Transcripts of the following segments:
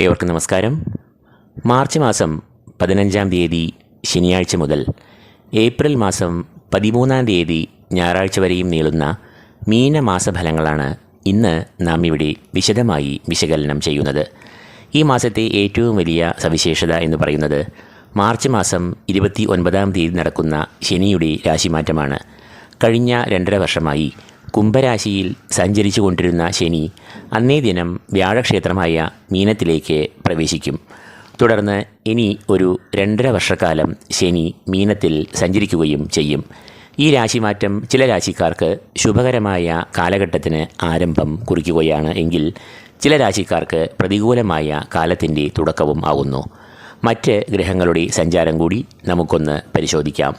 ഏവർക്കും നമസ്കാരം. മാർച്ച് മാസം പതിനഞ്ചാം തീയതി ശനിയാഴ്ച മുതൽ ഏപ്രിൽ മാസം പതിമൂന്നാം തീയതി ഞായറാഴ്ച വരെയും നീളുന്ന മീനമാസ ഫലങ്ങളാണ് ഇന്ന് നാം ഇവിടെ വിശദമായി വിശകലനം ചെയ്യുന്നത്. ഈ മാസത്തെ ഏറ്റവും വലിയ സവിശേഷത എന്ന് പറയുന്നത് മാർച്ച് മാസം ഇരുപത്തി ഒൻപതാം തീയതി നടക്കുന്ന ശനിയുടെ രാശിമാറ്റമാണ്. കഴിഞ്ഞ രണ്ടര വർഷമായി കുംഭരാശിയിൽ സഞ്ചരിച്ചു കൊണ്ടിരുന്ന ശനി അന്നേ ദിനം വ്യാഴക്ഷേത്രമായ മീനത്തിലേക്ക് പ്രവേശിക്കും. തുടർന്ന് ഇനി ഒരു രണ്ടര വർഷക്കാലം ശനി മീനത്തിൽ സഞ്ചരിക്കുകയും ചെയ്യും. ഈ രാശിമാറ്റം ചില രാശിക്കാർക്ക് ശുഭകരമായ കാലഘട്ടത്തിന് ആരംഭം കുറിക്കുകയാണ് എങ്കിൽ ചില രാശിക്കാർക്ക് പ്രതികൂലമായ കാലത്തിന്റെ തുടക്കവും ആകുന്നു മറ്റ് ഗ്രഹങ്ങളുടെ സഞ്ചാരം കൂടി നമുക്കൊന്ന് പരിശോധിക്കാം.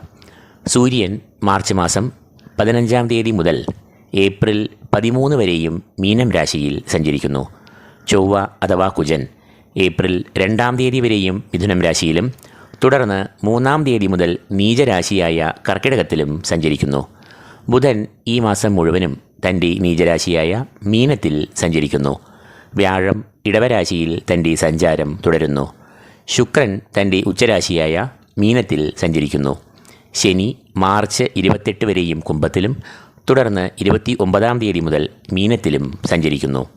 സൂര്യൻ മാർച്ച് മാസം പതിനഞ്ചാം തീയതി മുതൽ ഏപ്രിൽ പതിമൂന്ന് വരെയും മീനം രാശിയിൽ സഞ്ചരിക്കുന്നു. ചൊവ്വ അഥവാ കുജൻ. ഏപ്രിൽ രണ്ടാം തീയതി വരെയും മിഥുനം രാശിയിലും തുടർന്ന് മൂന്നാം തീയതി മുതൽ നീചരാശിയായ കർക്കിടകത്തിലും സഞ്ചരിക്കുന്നു. ബുധൻ ഈ മാസം മുഴുവനും തന്റെ നീചരാശിയായ മീനത്തിൽ സഞ്ചരിക്കുന്നു. വ്യാഴം ഇടവരാശിയിൽ തന്റെ സഞ്ചാരം തുടരുന്നു. ശുക്രൻ തന്റെ ഉച്ചരാശിയായ മീനത്തിൽ സഞ്ചരിക്കുന്നു. ശനി മാർച്ച് ഇരുപത്തെട്ട് വരെയും കുംഭത്തിലും തുടർന്ന് ഇരുപത്തി ഒമ്പതാം തീയതി മുതൽ മീനത്തിലും സഞ്ചരിക്കുന്നു.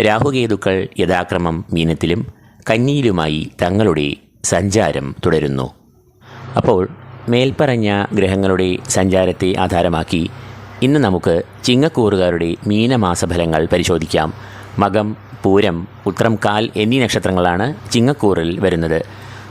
രാഹുകേതുക്കൾ യഥാക്രമം മീനത്തിലും കന്നിയിലുമായി തങ്ങളുടെ സഞ്ചാരം തുടരുന്നു. അപ്പോൾ മേൽപ്പറഞ്ഞ ഗ്രഹങ്ങളുടെ സഞ്ചാരത്തെ ആധാരമാക്കി ഇന്ന് നമുക്ക് ചിങ്ങക്കൂറുകാരുടെ മീനമാസഫലങ്ങൾ പരിശോധിക്കാം. മകം പൂരം ഉത്രം കാൽ എന്നീ നക്ഷത്രങ്ങളാണ് ചിങ്ങക്കൂറിൽ വരുന്നത്.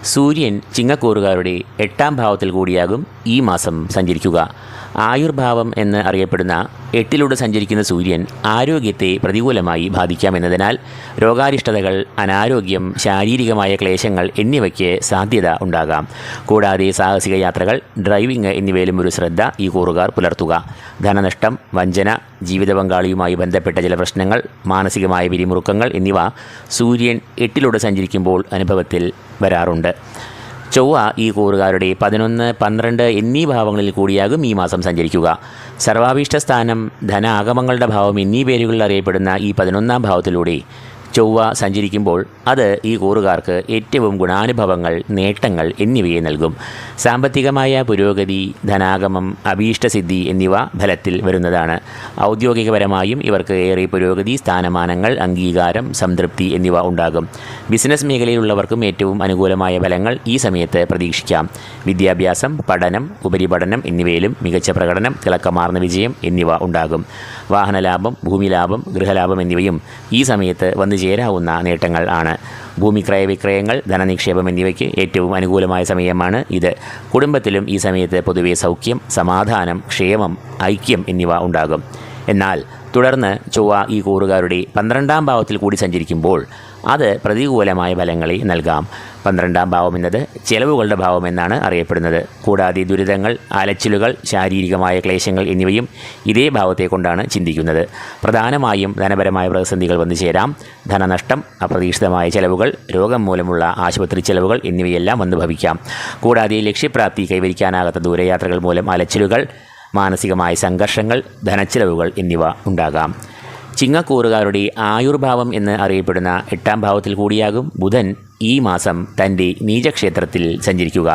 സൂര്യൻ ചിങ്ങക്കൂറുകാരുടെ എട്ടാം ഭാവത്തിൽ കൂടിയാകും ഈ മാസം സഞ്ചരിക്കുക. ആയുർഭാവം എന്ന് അറിയപ്പെടുന്ന എട്ടിലൂടെ സഞ്ചരിക്കുന്ന സൂര്യൻ ആരോഗ്യത്തെ പ്രതികൂലമായി ബാധിക്കാമെന്നതിനാൽ രോഗാരിഷ്ടതകൾ അനാരോഗ്യം ശാരീരികമായ ക്ലേശങ്ങൾ എന്നിവയ്ക്ക് സാധ്യത ഉണ്ടാകാം. കൂടാതെ സാഹസിക യാത്രകൾ ഡ്രൈവിംഗ് എന്നിവയിലും ഒരു ശ്രദ്ധ ഈ കൂറുകാർ പുലർത്തുക. ധനനഷ്ടം വഞ്ചന ജീവിത പങ്കാളിയുമായി ബന്ധപ്പെട്ട ചില പ്രശ്നങ്ങൾ മാനസികമായ പിരിമുറുക്കങ്ങൾ എന്നിവ സൂര്യൻ എട്ടിലൂടെ സഞ്ചരിക്കുമ്പോൾ അനുഭവത്തിൽ വരാറുണ്ട്. ചൊവ്വ ഈ കൂറുകാരുടെ പതിനൊന്ന് പന്ത്രണ്ട് എന്നീ ഭാവങ്ങളിൽ കൂടിയാകും ഈ മാസം സഞ്ചരിക്കുക. സർവാഭീഷ്ട സ്ഥാനം ധനാഗമങ്ങളുടെ ഭാവം എന്നീ പേരുകളിൽ അറിയപ്പെടുന്ന ഈ പതിനൊന്നാം ഭാവത്തിലൂടെ ചൊവ്വ സഞ്ചരിക്കുമ്പോൾ അത് ഈ കൂറുകാർക്ക് ഏറ്റവും ഗുണാനുഭവങ്ങൾ നേട്ടങ്ങൾ എന്നിവയെ നൽകും. സാമ്പത്തികമായ പുരോഗതി ധനാഗമം അഭീഷ്ടസിദ്ധി എന്നിവ ഫലത്തിൽ വരുന്നതാണ്. ഔദ്യോഗികപരമായും ഇവർക്ക് ഏറെ പുരോഗതി സ്ഥാനമാനങ്ങൾ അംഗീകാരം സംതൃപ്തി എന്നിവ ഉണ്ടാകും. ബിസിനസ് മേഖലയിലുള്ളവർക്കും ഏറ്റവും അനുകൂലമായ ഫലങ്ങൾ ഈ സമയത്ത് പ്രതീക്ഷിക്കാം. വിദ്യാഭ്യാസം പഠനം ഉപരിപഠനം എന്നിവയിലും മികച്ച പ്രകടനം തിളക്കമാർന്ന വിജയം എന്നിവ ഉണ്ടാകും. വാഹനലാഭം ഭൂമിലാഭം ഗൃഹലാഭം എന്നിവയും ഈ സമയത്ത് വന്നു ചേരാവുന്ന നേട്ടങ്ങൾ ആണ്. ഭൂമി ക്രയവിക്രയങ്ങൾ ധനനിക്ഷേപം എന്നിവയ്ക്ക് ഏറ്റവും അനുകൂലമായ സമയമാണ് ഇത്. കുടുംബത്തിലും ഈ സമയത്ത് പൊതുവെ സൗഖ്യം സമാധാനം ക്ഷേമം ഐക്യം എന്നിവ ഉണ്ടാകും. എന്നാൽ തുടർന്ന് ചൊവ്വ ഈ കൂറുകാരുടെ പന്ത്രണ്ടാം ഭാവത്തിൽ കൂടി സഞ്ചരിക്കുമ്പോൾ അത് പ്രതികൂലമായ ഫലങ്ങളെ നൽകാം. പന്ത്രണ്ടാം ഭാവം എന്നത് ചെലവുകളുടെ ഭാവം എന്നാണ് അറിയപ്പെടുന്നത്. കൂടാതെ ദുരിതങ്ങൾ അലച്ചിലുകൾ ശാരീരികമായ ക്ലേശങ്ങൾ എന്നിവയും ഇതേ ഭാവത്തെ കൊണ്ടാണ് ചിന്തിക്കുന്നത്. പ്രധാനമായും ധനപരമായ പ്രതിസന്ധികൾ വന്നു ചേരാം. ധനനഷ്ടം അപ്രതീക്ഷിതമായ ചെലവുകൾ രോഗം മൂലമുള്ള ആശുപത്രി ചെലവുകൾ എന്നിവയെല്ലാം വന്നു ഭവിക്കാം. കൂടാതെ ലക്ഷ്യപ്രാപ്തി കൈവരിക്കാനാകാത്ത ദൂരയാത്രകൾ മൂലം അലച്ചിലുകൾ മാനസികമായ സംഘർഷങ്ങൾ ധനച്ചെലവുകൾ എന്നിവ ഉണ്ടാകാം. ചിങ്ങക്കൂറുകാരുടെ ആയുർഭാവം എന്ന് അറിയപ്പെടുന്ന എട്ടാം ഭാവത്തിൽ കൂടിയാകും ബുധൻ ഈ മാസം തന്റെ നീചക്ഷേത്രത്തിൽ സഞ്ചരിക്കുക.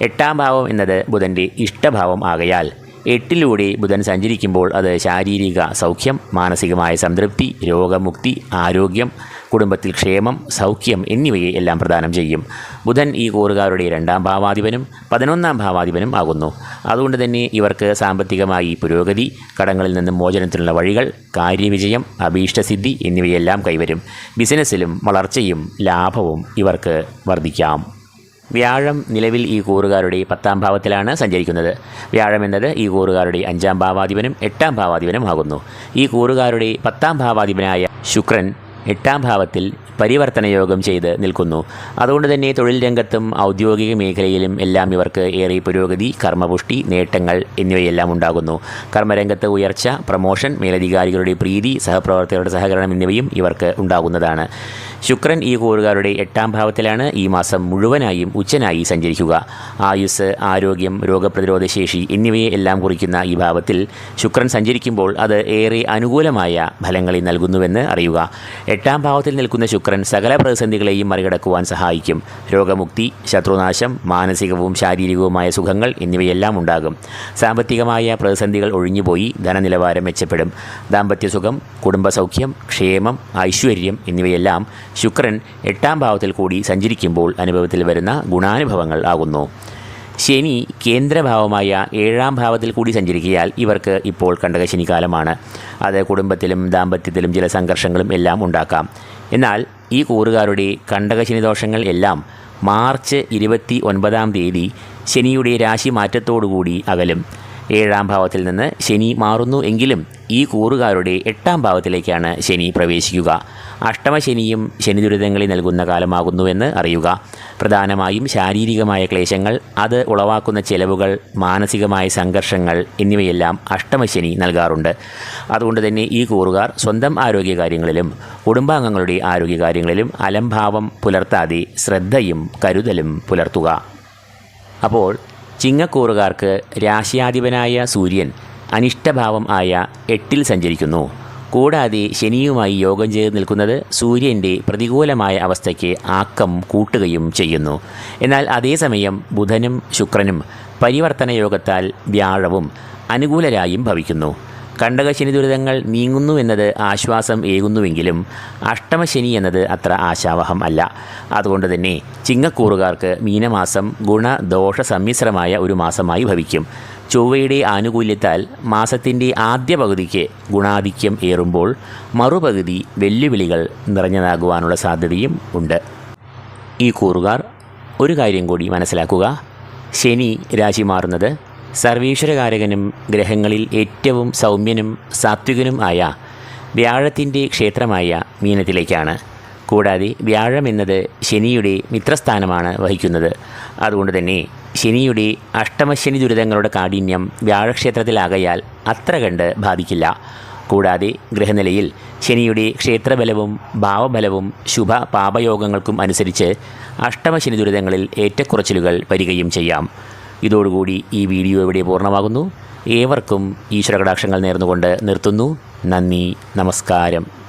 എട്ടാം ഭാവം എന്നത് ബുധന്റെ ഇഷ്ടഭാവം ആകയാൽ എട്ടിലൂടെ ബുധൻ സഞ്ചരിക്കുമ്പോൾ അത് ശാരീരിക സൗഖ്യം മാനസികമായ സംതൃപ്തി രോഗമുക്തി ആരോഗ്യം കുടുംബത്തിൽ ക്ഷേമം സൗഖ്യം എന്നിവയെ എല്ലാം പ്രദാനം ചെയ്യും. ബുധൻ ഈ കൂറുകാരുടെ രണ്ടാം ഭാവാധിപനും പതിനൊന്നാം ഭാവാധിപനും ആകുന്നു. അതുകൊണ്ട് തന്നെ ഇവർക്ക് സാമ്പത്തികമായി പുരോഗതി കടങ്ങളിൽ നിന്നും മോചനത്തിനുള്ള വഴികൾ കാര്യവിജയം അഭീഷ്ടസിദ്ധി എന്നിവയെല്ലാം കൈവരും. ബിസിനസ്സിലും വളർച്ചയും ലാഭവും ഇവർക്ക് വർദ്ധിക്കാം. വ്യാഴം നിലവിൽ ഈ കൂറുകാരുടെ പത്താം ഭാവത്തിലാണ് സഞ്ചരിക്കുന്നത്. വ്യാഴം എന്നത് ഈ കൂറുകാരുടെ അഞ്ചാം ഭാവാധിപനും എട്ടാം ഭാവാധിപനും ആകുന്നു. ഈ കൂറുകാരുടെ പത്താം ഭാവാധിപനായ ശുക്രൻ എട്ടാം ഭാവത്തിൽ പരിവർത്തന യോഗം ചെയ്ത് നിൽക്കുന്നു. അതുകൊണ്ട് തന്നെ തൊഴിൽ രംഗത്തും ഔദ്യോഗിക മേഖലയിലും എല്ലാം ഇവർക്ക് ഏറെ പുരോഗതി കർമ്മപുഷ്ടി നേട്ടങ്ങൾ എന്നിവയെല്ലാം ഉണ്ടാകുന്നു. കർമ്മരംഗത്ത് ഉയർച്ച പ്രമോഷൻ മേലധികാരികളുടെ പ്രീതി സഹപ്രവർത്തകരുടെ സഹകരണം എന്നിവയും ഇവർക്ക് ഉണ്ടാകുന്നതാണ്. ശുക്രൻ ഈ കൂറുകാരുടെ എട്ടാം ഭാവത്തിലാണ് ഈ മാസം മുഴുവനായും ഉച്ചനായി സഞ്ചരിക്കുക. ആയുസ് ആരോഗ്യം രോഗപ്രതിരോധ ശേഷി എന്നിവയെ എല്ലാം കുറിക്കുന്ന ഈ ഭാവത്തിൽ ശുക്രൻ സഞ്ചരിക്കുമ്പോൾ അത് ഏറെ അനുകൂലമായ ഫലങ്ങളിൽ നൽകുന്നുവെന്ന് അറിയുക. എട്ടാം ഭാവത്തിൽ നിൽക്കുന്ന ശുക്രൻ സകല പ്രതിസന്ധികളെയും മറികടക്കുവാൻ സഹായിക്കും. രോഗമുക്തി ശത്രുനാശം മാനസികവും ശാരീരികവുമായ സുഖങ്ങൾ എന്നിവയെല്ലാം ഉണ്ടാകും. സാമ്പത്തികമായ പ്രതിസന്ധികൾ ഒഴിഞ്ഞുപോയി ധനനിലവാരം മെച്ചപ്പെടും. ദാമ്പത്യസുഖം കുടുംബസൗഖ്യം ക്ഷേമം ഐശ്വര്യം എന്നിവയെല്ലാം ശുക്രൻ എട്ടാം ഭാവത്തിൽ കൂടി സഞ്ചരിക്കുമ്പോൾ അനുഭവത്തിൽ വരുന്ന ഗുണാനുഭവങ്ങൾ ആകുന്നു. ശനി കേന്ദ്രഭാവമായ ഏഴാം ഭാവത്തിൽ കൂടി സഞ്ചരിക്കിയാൽ ഇവർക്ക് ഇപ്പോൾ കണ്ടക കാലമാണ് അത് കുടുംബത്തിലും ദാമ്പത്യത്തിലും ചില സംഘർഷങ്ങളും എല്ലാം ഉണ്ടാക്കാം. എന്നാൽ ഈ കൂറുകാരുടെ കണ്ടകശനി ദോഷങ്ങൾ എല്ലാം മാർച്ച് ഇരുപത്തി ഒൻപതാം തീയതി ശനിയുടെ രാശി മാറ്റത്തോടുകൂടി അകലും. ഏഴാം ഭാവത്തിൽ നിന്ന് ശനി മാറുന്നു എങ്കിലും ഈ കൂറുകാരുടെ എട്ടാം ഭാവത്തിലേക്കാണ് ശനി പ്രവേശിക്കുക. അഷ്ടമശനിയും ശനി ദുരിതങ്ങളിൽ നൽകുന്ന കാലമാകുന്നുവെന്ന് അറിയുക. പ്രധാനമായും ശാരീരികമായ ക്ലേശങ്ങൾ അത് ഉളവാക്കുന്ന ചെലവുകൾ മാനസികമായ സംഘർഷങ്ങൾ എന്നിവയെല്ലാം അഷ്ടമശനി നൽകാറുണ്ട്. അതുകൊണ്ട് തന്നെ ഈ കൂറുകാർ സ്വന്തം ആരോഗ്യകാര്യങ്ങളിലും കുടുംബാംഗങ്ങളുടെ ആരോഗ്യകാര്യങ്ങളിലും അലംഭാവം പുലർത്താതെ ശ്രദ്ധയും കരുതലും പുലർത്തുക. അപ്പോൾ ചിങ്ങക്കൂറുകാർക്ക് രാശിയാധിപനായ സൂര്യൻ അനിഷ്ടഭാവം ആയ എട്ടിൽ സഞ്ചരിക്കുന്നു. കൂടാതെ ശനിയുമായി യോഗം ചെയ്ത് നിൽക്കുന്നത് സൂര്യന്റെ പ്രതികൂലമായ അവസ്ഥയ്ക്ക് ആക്കം കൂട്ടുകയും ചെയ്യുന്നു. എന്നാൽ അതേസമയം ബുധനും ശുക്രനും പരിവർത്തന യോഗത്താൽ വ്യാഴവും അനുകൂലരായും ഭവിക്കുന്നു. കണ്ടകശനി ദുരിതങ്ങൾ നീങ്ങുന്നു എന്നത് ആശ്വാസം ഏകുന്നുവെങ്കിലും അഷ്ടമശനി എന്നത് അത്ര ആശാവഹം അല്ല. അതുകൊണ്ട് തന്നെ ചിങ്ങക്കൂറുകാർക്ക് മീനമാസം ഗുണദോഷ സമ്മിശ്രമായ ഒരു മാസമായി ഭവിക്കും. ചൊവ്വയുടെ ആനുകൂല്യത്താൽ മാസത്തിന്റെ ആദ്യ പകുതിക്ക് ഗുണാധിക്യം ഏറുമ്പോൾ മറുപകുതി വെല്ലുവിളികൾ നിറഞ്ഞതാകുവാനുള്ള സാധ്യതയും ഉണ്ട്. ഈ കൂറുകാർ ഒരു കാര്യം കൂടി മനസ്സിലാക്കുക. ശനി രാശി മാറുന്നത് സർവീശ്വരകാരകനും ഗ്രഹങ്ങളിൽ ഏറ്റവും സൗമ്യനും സാത്വികനും ആയ വ്യാഴത്തിന്റെ ക്ഷേത്രമായ മീനത്തിലേക്കാണ്. കൂടാതെ വ്യാഴം എന്നത് ശനിയുടെ മിത്രസ്ഥാനമാണ് വഹിക്കുന്നത്. അതുകൊണ്ട് തന്നെ ശനിയുടെ അഷ്ടമശനി ദുരിതങ്ങളുടെ കാഠിന്യം വ്യാഴക്ഷേത്രത്തിലാകയാൽ അത്ര കണ്ട് ബാധിക്കില്ല. കൂടാതെ ഗ്രഹനിലയിൽ ശനിയുടെ ക്ഷേത്രബലവും ഭാവബലവും ശുഭ പാപയോഗങ്ങൾക്കും അനുസരിച്ച് അഷ്ടമശനി ദുരിതങ്ങളിൽ ഏറ്റക്കുറച്ചിലുകൾ വരികയും ചെയ്യാം. ഇതോടുകൂടി ഈ വീഡിയോ ഇവിടെ പൂർണമാകുന്നു. ഏവർക്കും ഈശ്വര ഈശ്വരകടാക്ഷങ്ങൾ നേർന്നുകൊണ്ട് നിർത്തുന്നു. നന്ദി നമസ്കാരം.